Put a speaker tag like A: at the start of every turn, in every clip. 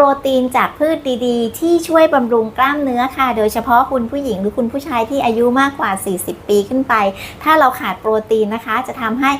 A: รตีนจากพืชดีๆ ที่ช่วยบำรุงกล้ามเนื้อค่ะ โดยเฉพาะคุณผู้หญิงหรือคุณผู้ชายที่อายุมากกว่า 40 ปีขึ้นไป ถ้าเราขาดโปรตีนนะคะ จะทำให้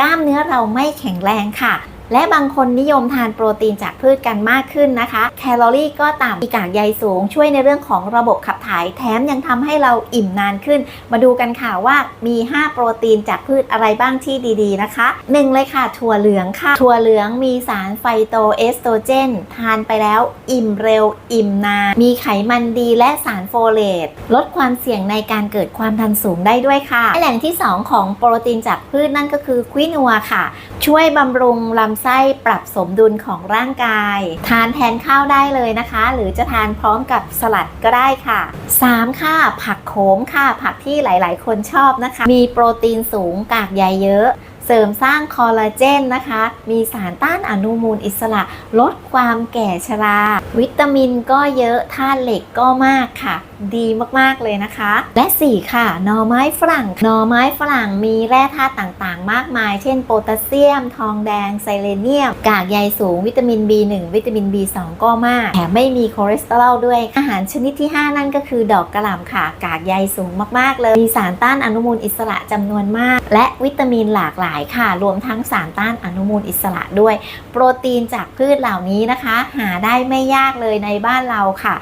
A: กล้ามเนื้อเราไม่แข็งแรงค่ะ และบางคนนิยมทานโปรตีนจากพืชกันมากขึ้นนะคะ แคลอรี่ก็ต่ำมีกากใยสูง ช่วยในเรื่องของระบบขับถ่ายแถมยังทำให้เราอิ่มนานขึ้น มาดูกันค่ะว่ามี 5 โปรตีนจากพืชอะไรบ้างที่ดีๆนะคะ 1 เลยค่ะ ถั่วเหลืองค่ะ ถั่วเหลืองมีสารไฟโตเอสโตรเจน ทานไปแล้วอิ่มเร็ว อิ่มนาน มีไขมันดีและสาร เลตลดความเสี่ยงในการเกิดความดันสูงได้ด้วยค่ะและแหล่งที่ 2 ของโปรตีนจากพืชนั่นก็คือควินัวค่ะ ช่วยบำรุงลำไส้ปรับสมดุลของร่างกาย ทานแทนข้าวได้เลยนะคะ หรือจะทานพร้อมกับสลัดก็ได้ค่ะ 3 ค่ะ ผักโขมค่ะ ผักที่หลาย ๆ คนชอบนะคะ มีโปรตีนสูงกากใยเยอะ เสริมสร้างคอลลาเจนนะคะ มีสารต้านอนุมูลอิสระ ลดความแก่ชรา วิตามินก็เยอะธาตุเหล็กก็มากค่ะ ดีมากๆเลยนะคะ และ 4 ค่ะหน่อไม้ฝรั่งหน่อไม้ฝรั่งมีแร่ธาตุต่างๆ มากมาย เช่นโพแทสเซียม ทองแดง ไซเลเนียม กากใยสูง วิตามิน B1 วิตามิน B2 ก็มาก แถมไม่มีคอเลสเตอรอลด้วย อาหารชนิดที่ 5 นั่นก็คือดอกกระหล่ำค่ะ กากใยสูงมากๆเลย มีสารต้านอนุมูลอิสระจำนวนมาก และวิตามินหลากหลายายค่ะ รวมทั้งสารต้านอนุมูลอิสระด้วย โปรตีนจากพืชเหล่านี้นะคะ หาได้ไม่ยากเลยในบ้านเราค่ะ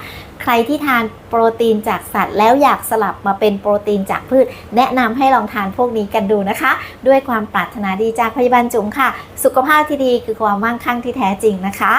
A: ใครที่ทานโปรตีนจากสัตว์ แล้วอยากสลับมาเป็นโปรตีนจากพืช แนะนำให้ลองทานพวกนี้กันดูนะคะ ด้วยความปรารถนาดีจากพยาบาลจุ๋มค่ะ สุขภาพที่ดีคือความมั่งคั่งที่แท้จริงนะคะ